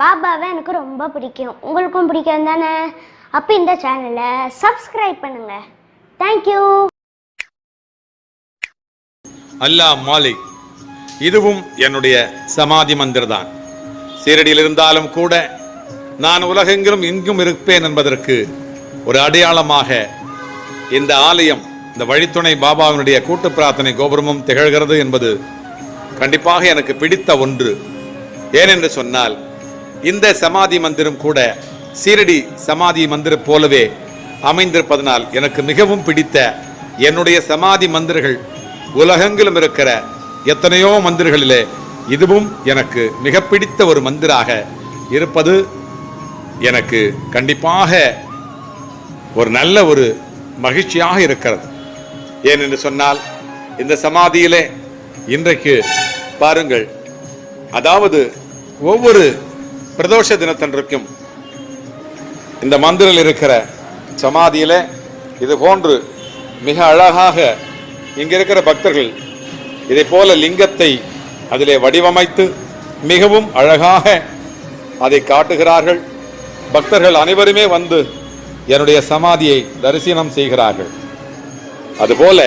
பாபாவை எனக்கு ரொம்ப பிடிக்கும். உங்களுக்கும் பிடிக்கும் தானே? அப்போ இந்த சேனலை சப்ஸ்கிரைப் பண்ணுங்க. தேங்க்யூ அல்லாஹ் மாலிக் இதுவும் என்னுடைய சமாதி மந்திரதான். சீரடியில் இருந்தாலும் கூட நான் உலகெங்கிலும் எங்கும் இருப்பேன் என்பதற்கு ஒரு அடையாளமாக இந்த ஆலயம் இந்த வழித்துணை பாபாவினுடைய கூட்டு பிரார்த்தனை கோபுரமும் திகழ்கிறது என்பது கண்டிப்பாக எனக்கு பிடித்த ஒன்று. ஏனென்று சொன்னால் இந்த சமாதி மந்திரம் கூட சீரடி சமாதி மந்திரம் போலவே அமைந்திருப்பதனால் எனக்கு மிகவும் பிடித்த என்னுடைய சமாதி மந்திரங்கள் உலகெங்கிலும் இருக்கிற எத்தனையோ மந்திரங்களிலே இதுவும் எனக்கு மிக பிடித்த ஒரு மந்திராக இருப்பது எனக்கு கண்டிப்பாக ஒரு நல்ல ஒரு மகிழ்ச்சியாக இருக்கிறது. ஏனென்று சொன்னால் இந்த சமாதியிலே இன்றைக்கு பாருங்கள் அதாவது ஒவ்வொரு பிரதோஷ தினத்தன்றைக்கும் இந்த மந்திரில் இருக்கிற சமாதியில் இது போன்று மிக அழகாக இங்கே இருக்கிற பக்தர்கள் இதை போல லிங்கத்தை அதிலே வடிவமைத்து மிகவும் அழகாக அதை காட்டுகிறார்கள். பக்தர்கள் அனைவருமே வந்து என்னுடைய சமாதியை தரிசனம் செய்கிறார்கள். அதுபோல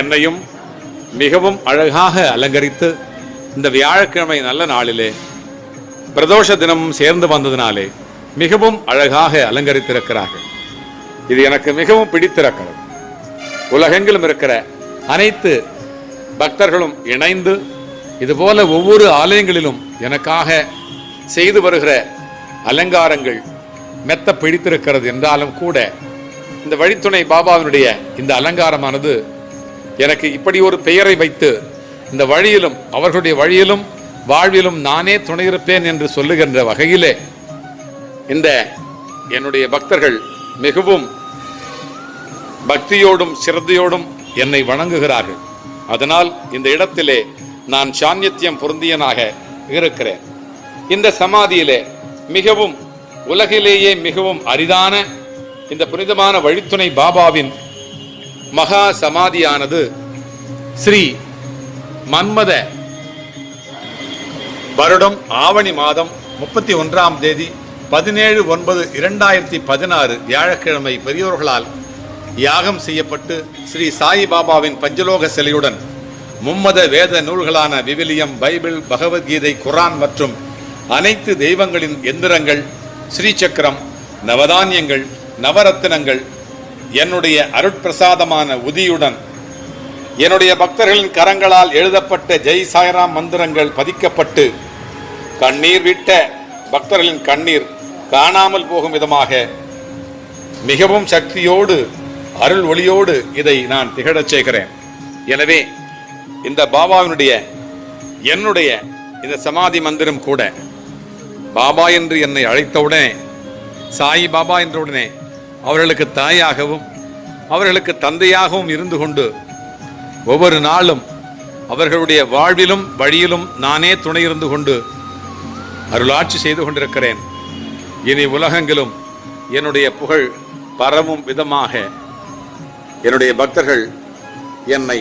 என்னையும் மிகவும் அழகாக அலங்கரித்து இந்த வியாழக்கிழமை நல்ல நாளிலே பிரதோஷ தினமும் சேர்ந்து வந்ததினாலே மிகவும் அழகாக அலங்கரித்திருக்கிறார்கள். இது எனக்கு மிகவும் பிடித்திருக்கிறது. உலகெங்கிலும் இருக்கிற அனைத்து பக்தர்களும் இணைந்து இதுபோல ஒவ்வொரு ஆலயங்களிலும் எனக்காக செய்து வருகிற அலங்காரங்கள் மெத்த பிடித்திருக்கிறது என்றாலும் கூட இந்த வழித்துணை பாபாவினுடைய இந்த அலங்காரமானது எனக்கு இப்படி ஒரு பெயரை வைத்து இந்த வழியிலும் அவர்களுடைய வழியிலும் வாழ்விலும் நானே துணையிருப்பேன் என்று சொல்லுகின்ற வகையிலே இந்த என்னுடைய பக்தர்கள் மிகவும் பக்தியோடும் சிரத்தையோடும் என்னை வணங்குகிறார்கள். அதனால் இந்த இடத்திலே நான் சாநித்தியம் பொருந்தியனாக இருக்கிறேன். இந்த சமாதியிலே மிகவும் உலகிலேயே மிகவும் அரிதான இந்த புனிதமான வழித்துணை பாபாவின் மகா சமாதியானது ஸ்ரீ மன்மத. வருடம் ஆவணி மாதம் முப்பத்தி ஒன்றாம் தேதி பதினேழு ஒன்பது இரண்டாயிரத்தி பதினாறு வியாழக்கிழமை பெரியோர்களால் யாகம் செய்யப்பட்டு ஸ்ரீ சாயிபாபாவின் பஞ்சலோக சிலையுடன் மும்மத வேத நூல்களான விவிலியம் பைபிள் பகவத்கீதை குரான் மற்றும் அனைத்து தெய்வங்களின் எந்திரங்கள் ஸ்ரீசக்கரம் நவதானியங்கள் நவரத்தினங்கள் என்னுடைய அருட்பிரசாதமான உதியுடன் என்னுடைய பக்தர்களின் கரங்களால் எழுதப்பட்ட ஜெய் சாய்ராம் மந்திரங்கள் பதிக்கப்பட்டு கண்ணீர் விட்ட பக்தர்களின் கண்ணீர் காணாமல் போகும் விதமாக மிகவும் சக்தியோடு அருள் ஒளியோடு இதை நான் திகழச் செய்கிறேன். எனவே இந்த பாபாவினுடைய என்னுடைய இந்த சமாதி மந்திரம் கூட பாபா என்று என்னை அழைத்தவுடனே சாயி பாபா என்றவுடனே அவர்களுக்கு தாயாகவும் அவர்களுக்கு தந்தையாகவும் இருந்து கொண்டு ஒவ்வொரு நாளும் அவர்களுடைய வாழ்விலும் வழியிலும் நானே துணை இருந்து கொண்டு அருளாட்சி செய்து கொண்டிருக்கிறேன். இனி உலகெங்கிலும் என்னுடைய புகழ் பரவும் விதமாக என்னுடைய பக்தர்கள் என்னை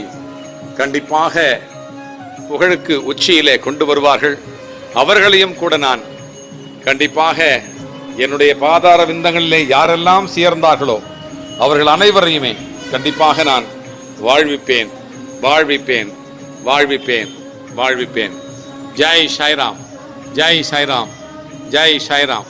கண்டிப்பாக புகழுக்கு உச்சியிலே கொண்டு வருவார்கள். அவர்களையும் கூட நான் கண்டிப்பாக என்னுடைய பாதார விந்தங்களிலே யாரெல்லாம் சேர்ந்தார்களோ அவர்கள் அனைவரையுமே கண்டிப்பாக நான் வாழ்விப்பேன். வாழ்விப்பேன் வாழ்விப்பேன் வாழ்விப்பேன். ஜெய் சாய்ராம் ஜெய் சாய்ராம் ஜெய் சாய்ராம்.